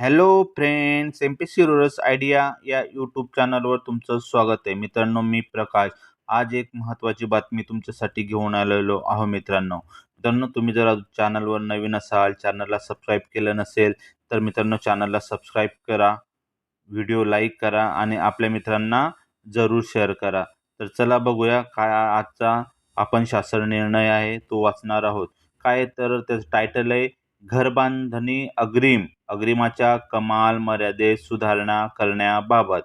Hello friends M P C रुरस idea या YouTube चॅनलवर तुमचं स्वागत आहे. मित्रांनो मी प्रकाश. आज एक महत्त्वाची बातमी तुमच्यासाठी घेऊन आलेलो आहो मित्रांनो. मित्रांनो तुम्ही जर चॅनलवर नवीन असाल चॅनलला सबस्क्राईब केलं नसेल तर मित्रांनो चॅनलला सबस्क्राईब करा व्हिडिओ लाईक करा आणि आपल्या मित्रांना जरूर शेअर करा. तर चला बघूया काय आजचा आपण शासन निर्णय आहे तो वाचणार आहोत. काय तर त्याचं टायटल आहे घरबांधणी अग्रिम. अग्रिमाच्या कमाल मर्यादेत सुधारणा करण्याबाबत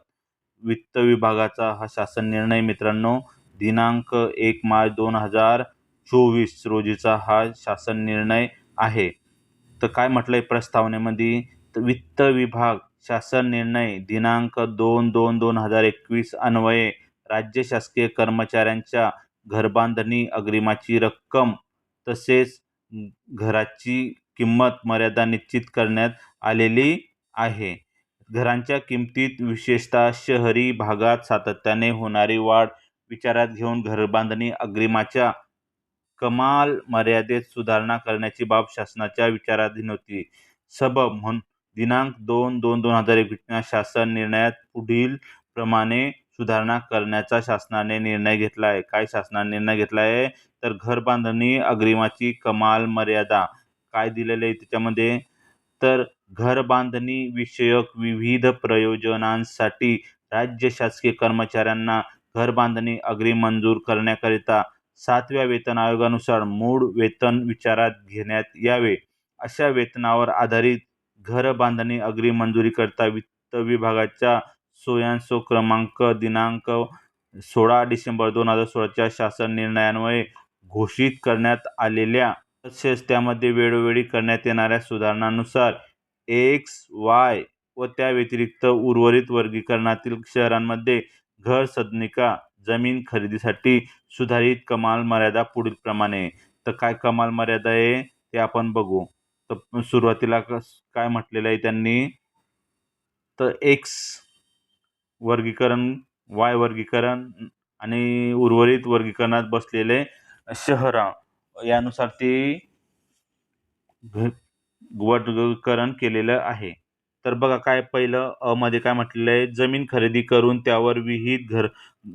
वित्त विभागाचा हा शासन निर्णय मित्रांनो दिनांक एक मार्च दोन हजार चोवीस रोजीचा हा शासन निर्णय आहे. तर काय म्हटलंय प्रस्तावनेमध्ये? तर वित्त विभाग शासन निर्णय दिनांक दोन दोन दोन हजार एकवीस अन्वये राज्य शासकीय कर्मचाऱ्यांच्या घरबांधणी अग्रिमाची रक्कम तसेच घराची किंमत मर्यादा निश्चित करण्यात आलेली आहे. घरांच्या किमतीत विशेषतः शहरी भागात सातत्याने होणारी वाढ विचारात घेऊन घरबांधणी अग्रिमाच्या कमाल मर्यादेत सुधारणा करण्याची बाब शासनाच्या विचाराधीन होती. सबब म्हणून दिनांक दोन दोन दोन हजार एकवीसच्या शासन निर्णयात पुढील प्रमाणे सुधारणा करण्याचा शासनाने निर्णय घेतला आहे काय शासनाने निर्णय घेतला आहे तर घरबांधणी अग्रिमाची कमाल मर्यादा. काय दिलेलं आहे? त्याच्यामध्ये तर घरबांधणी विषयक विविध प्रयोजनांसाठी राज्य शासकीय कर्मचाऱ्यांना घरबांधणी अग्रिम मंजूर करण्याकरिता सातव्या वेतन आयोगानुसार मूळ वेतन विचारात घेण्यात यावे. अशा वेतनावर आधारित घरबांधणी अग्रिम मंजुरीकरिता वित्त विभागाच्या सोयांसो क्रमांक दिनांक सोळा डिसेंबर दोन हजार सोळाच्या शासन निर्णयान्वये घोषित करण्यात आलेल्या तसेच त्यामध्ये वेळोवेळी करण्यात येणाऱ्या सुधारणांनुसार एक्स वाय व त्या व्यतिरिक्त उर्वरित वर्गीकरणातील शहरांमध्ये घर सदनिका जमीन खरेदीसाठी सुधारित कमाल मर्यादा पुढीलप्रमाणे तर काय कमाल मर्यादा आहे ते आपण बघू. तर सुरुवातीला कस काय म्हटलेलं आहे त्यांनी? तर एक्स वर्गीकरण वाय वर्गीकरण आणि उर्वरित वर्गीकरणात बसलेले शहरं यानुसार ते वर्गीकरण केलेलं आहे. तर बघा काय पहिलं अ मध्ये काय म्हटलेलं आहे? जमीन खरेदी करून त्यावर विहित घर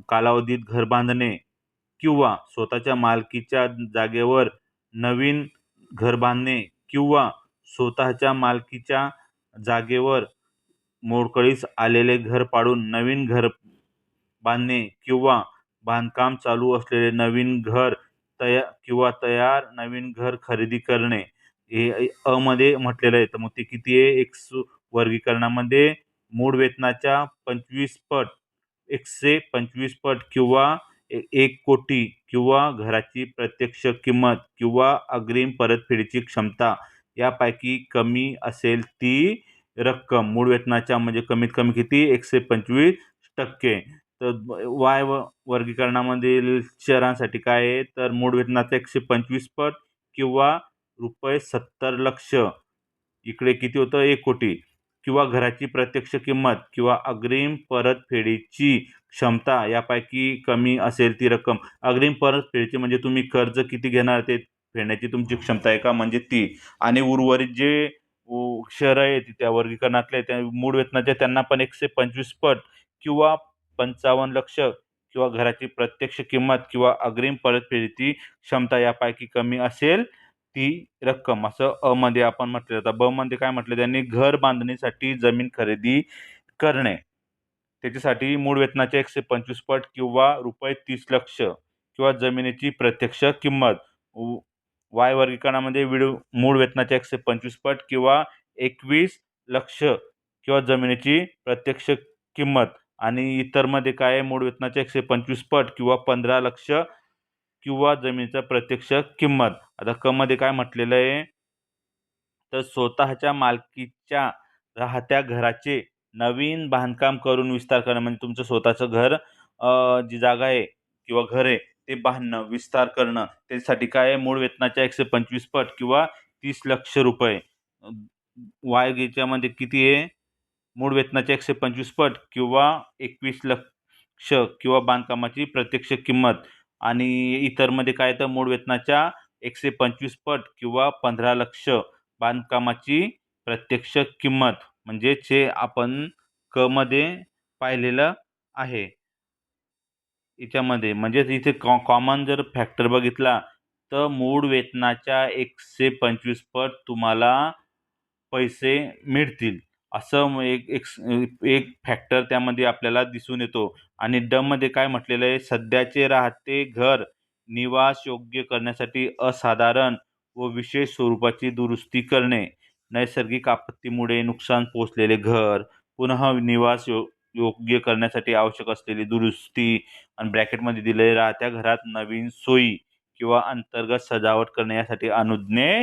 कालावधीत घर बांधणे किंवा स्वतःच्या मालकीच्या जागेवर नवीन घर बांधणे किंवा स्वतःच्या मालकीच्या जागेवर मोडकळीस आलेले घर पाडून नवीन घर बांधणे किंवा बांधकाम चालू असलेले नवीन घर तया किंवा तयार नवीन घर खरेदी करणे हे अमध्ये म्हटलेलं आहे. तर मग ते किती आहे? एक्स वर्गीकरणामध्ये मूळ वेतनाच्या पंचवीस पट एकशे पंचवीस पट किंवा एक कोटी किंवा घराची प्रत्यक्ष किंमत किंवा अग्रिम परतफेडीची क्षमता यापैकी कमी असेल ती रक्कम. मूळ वेतनाच्या म्हणजे कमीत कमी किती? एकशे पंचवीस टक्के. तर वाय व वर्गीकरणामधील शहरांसाठी काय आहे? तर मूळ वेतनाचं एकशे पंचवीस पट किंवा रुपये सत्तर लक्ष. इकडे किती होतं? एक कोटी. किंवा घराची प्रत्यक्ष किंमत किंवा अग्रिम परतफेडीची क्षमता यापैकी कमी असेल ती रक्कम. अग्रिम परतफेडीची म्हणजे तुम्ही कर्ज किती घेणार ते फेडण्याची तुमची क्षमता आहे का? म्हणजे ती. आणि उर्वरित जे शहरं आहेत त्या वर्गीकरणातले त्या मूळ वेतनाचे त्यांना पण एकशे पंचवीस पट किंवा पंचावन्न लक्ष किंवा घराची प्रत्यक्ष किंमत किंवा अग्रिम परतफेडीची क्षमता यापैकी कमी असेल ती रक्कम. असं अ मध्ये आपण म्हटलं जातं ब मध्ये काय म्हटलं? त्यांनी घर बांधणीसाठी जमीन खरेदी करणे. त्याच्यासाठी मूळ वेतनाचे एकशे पंचवीस पट किंवा रुपये तीस लक्ष किंवा जमिनीची प्रत्यक्ष किंमत. वाय वर्गीकरणामध्ये विड मूळ वेतनाचे एकशे पंचवीस पट किंवा एकवीस लक्ष किंवा जमिनीची प्रत्यक्ष किंमत. आणि इतरमध्ये काय आहे? मूळ वेतनाचे एकशे पंचवीस पट किंवा पंधरा लक्ष किंवा जमिनीचा प्रत्यक्ष किंमत. आता क मध्ये काय म्हटलेलं आहे? तर स्वतःच्या मालकीच्या राहत्या घराचे नवीन बांधकाम करून विस्तार करणं म्हणजे तुमचं स्वतःचं घर जी जागा आहे किंवा घर आहे ते बांधणं विस्तार करणं त्याच्यासाठी काय आहे? मूळ वेतनाच्या एकशे पंचवीस पट किंवा तीस लक्ष रुपये. वायगेच्यामध्ये किती आहे? मूळ वेतनाच्या एकशे पंचवीस पट किंवा एकवीस लक्ष किंवा बांधकामाची प्रत्यक्ष किंमत. आणि इतरमध्ये काय तर मूळ वेतनाच्या एकशे पंचवीस पट किंवा पंधरा लक्ष बांधकामाची प्रत्यक्ष किंमत. म्हणजेच हे आपण कमध्ये पाहिलेलं आहे. याच्यामध्ये म्हणजेच इथे कॉ कॉमन जर फॅक्टर बघितला तर मूळ वेतनाच्या एकशे पंचवीस पट तुम्हाला पैसे मिळतील. असं मग एक एक एक फॅक्टर त्यामध्ये आपल्याला दिसून येतो. आणि डमध्ये काय म्हटलेलं आहे? सध्याचे राहते घर निवास योग्य करण्यासाठी असाधारण व विशेष स्वरूपाची दुरुस्ती करणे. नैसर्गिक आपत्तीमुळे नुकसान पोचलेले घर पुनः निवास यो योग्य करण्यासाठी आवश्यक असलेली दुरुस्ती आणि ब्रॅकेटमध्ये दिलेले राहत्या घरात नवीन सोयी किंवा अंतर्गत सजावट करण्यासाठी अनुज्ञे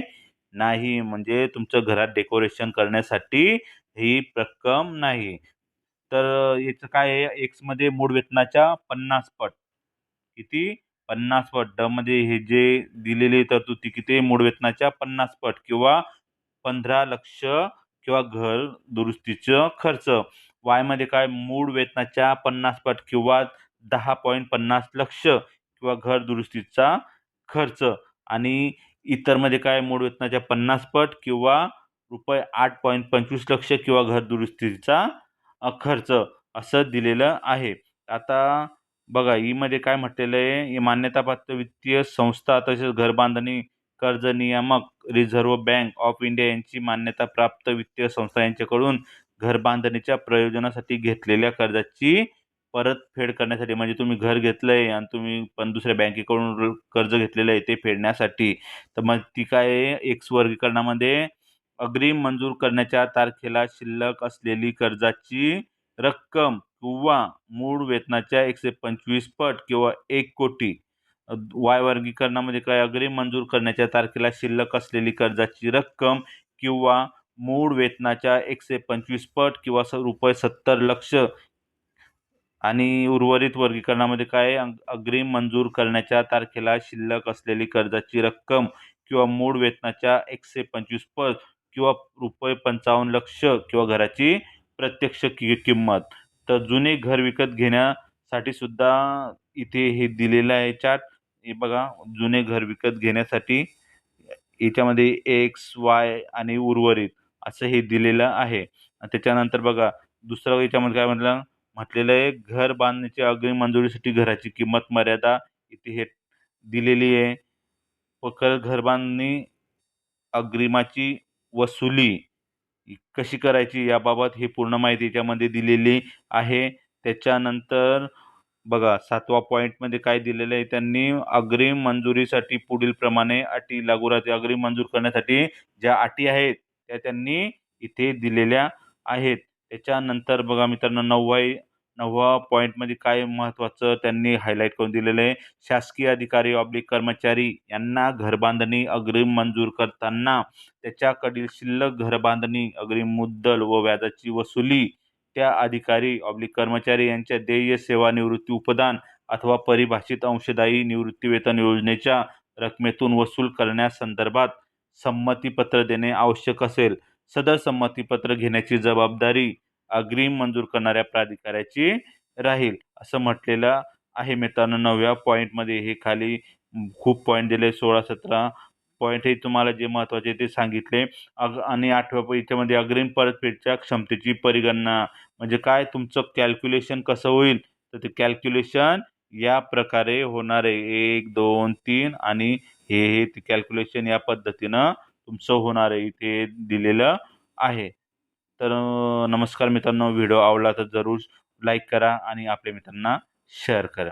नाही. म्हणजे तुमचं घरात डेकोरेशन करण्यासाठी ही रक्कम नाही. तर याचं काय आहे? एक्समध्ये मूळ वेतनाच्या पन्नास पट. किती? पन्नास पट. डमध्ये हे जे दिलेली तरतूद ती किती? मूळ वेतनाच्या पन्नास पट किंवा पंधरा लक्ष किंवा घर दुरुस्तीचं खर्च. वायमध्ये काय? मूळ वेतनाच्या पन्नास पट किंवा दहा पॉईंट पन्नास लक्ष किंवा घर दुरुस्तीचा खर्च. आणि इतरमध्ये काय? मूळ वेतनाच्या पन्नास पट किंवा रुपये आठ पॉईंट पंचवीस लक्ष किंवा घर दुरुस्तीचा खर्च असं दिलेलं आहे. आता बघा ईमध्ये काय म्हटलेलं आहे? ही मान्यताप्राप्त वित्तीय संस्था तसेच घरबांधणी कर्ज नियामक रिझर्व्ह बँक ऑफ इंडिया यांची मान्यताप्राप्त वित्तीय संस्था यांच्याकडून घरबांधणीच्या प्रयोजनासाठी घेतलेल्या कर्जाची परतफेड करण्यासाठी म्हणजे तुम्ही घर घेतलं आहे आणि तुम्ही पण दुसऱ्या बँकेकडून कर्ज घेतलेलं आहे ते फेडण्यासाठी. तर मग ती काय एक्स वर्गीकरणामध्ये अग्रिम मंजूर करण्याच्या तारखेला शिल्लक असलेली कर्जाची रक्कम किंवा मूळ वेतनाच्या एकशे पंचवीस पट किंवा एक कोटी वाय वर्गीकरणामध्ये काय अग्रिम मंजूर करण्याच्या तारखेला शिल्लक असलेली कर्जाची रक्कम किंवा मूळ वेतनाच्या एकशे पंचवीस पट किंवा स रुपये सत्तर लक्ष आणि उर्वरित वर्गीकरणामध्ये काय अग्रिम मंजूर करण्याच्या तारखेला शिल्लक असलेली कर्जाची रक्कम किंवा मूळ वेतनाच्या एकशे पंचवीस पट किंवा रुपये पंचावन्न लक्ष किंवा घराची प्रत्यक्ष कि किंमत. तर जुने घर विकत घेण्यासाठी सुद्धा इथे हे दिलेलं आहे चार्ट. हे बघा जुने घर विकत घेण्यासाठी याच्यामध्ये एक्स वाय आणि उर्वरित असं हे दिलेलं आहे. त्याच्यानंतर बघा दुसरं याच्यामध्ये काय म्हटलं? म्हटलेलं आहे घर बांधण्याची अग्रिम मंजुरीसाठी घराची किंमत मर्यादा इथे हे दिलेली आहे. व कर घर बांधणी अग्रिमाची वसुली कशी करायची याबाबत ही पूर्ण माहिती याच्यामध्ये दिलेली आहे. त्याच्यानंतर बघा सातवा पॉईंटमध्ये काय दिलेलं आहे? त्यांनी अग्रिम मंजुरीसाठी पुढीलप्रमाणे अटी लागू राहते अग्रिम मंजूर करण्यासाठी ज्या अटी आहेत त्या त्यांनी इथे दिलेल्या आहेत. त्याच्यानंतर बघा मित्रांनो नववाई नववा पॉईंटमध्ये काय महत्त्वाचं त्यांनी हायलाईट करून दिलेलं आहे. शासकीय अधिकारी ऑब्लिक कर्मचारी यांना घरबांधणी अग्रिम मंजूर करताना त्याच्याकडील शिल्लक घरबांधणी अग्रिम मुद्दल व व्याजाची वसुली त्या अधिकारी ऑब्लिक कर्मचारी यांच्या देय सेवानिवृत्ती उपदान अथवा परिभाषित अंशदायी निवृत्तीवेतन योजनेच्या रकमेतून वसूल करण्यासंदर्भात संमतीपत्र देणे आवश्यक असेल. सदर संमतीपत्र घेण्याची जबाबदारी अग्रिम मंजूर करणाऱ्या प्राधिकाऱ्याची राहील असं म्हटलेलं आहे मित्रांनो. नवव्या पॉईंटमध्ये हे खाली खूप पॉईंट दिले सोळा सतरा पॉईंट हे तुम्हाला जे महत्त्वाचे ते सांगितले. अग आणि आठव्या याच्यामध्ये अग्रिम परतफेडच्या क्षमतेची परिगणना. म्हणजे काय? तुमचं कॅल्क्युलेशन कसं होईल? तर ते कॅल्क्युलेशन या प्रकारे होणार आहे. एक दोन तीन आणि हे हे ते कॅल्क्युलेशन या पद्धतीनं तुमचं होणार आहे. इथे दिलेलं आहे. तर नमस्कार मित्रांनो व्हिडिओ आवडला तर जरूर लाईक करा आणि आपल्या मित्रांना शेअर करा.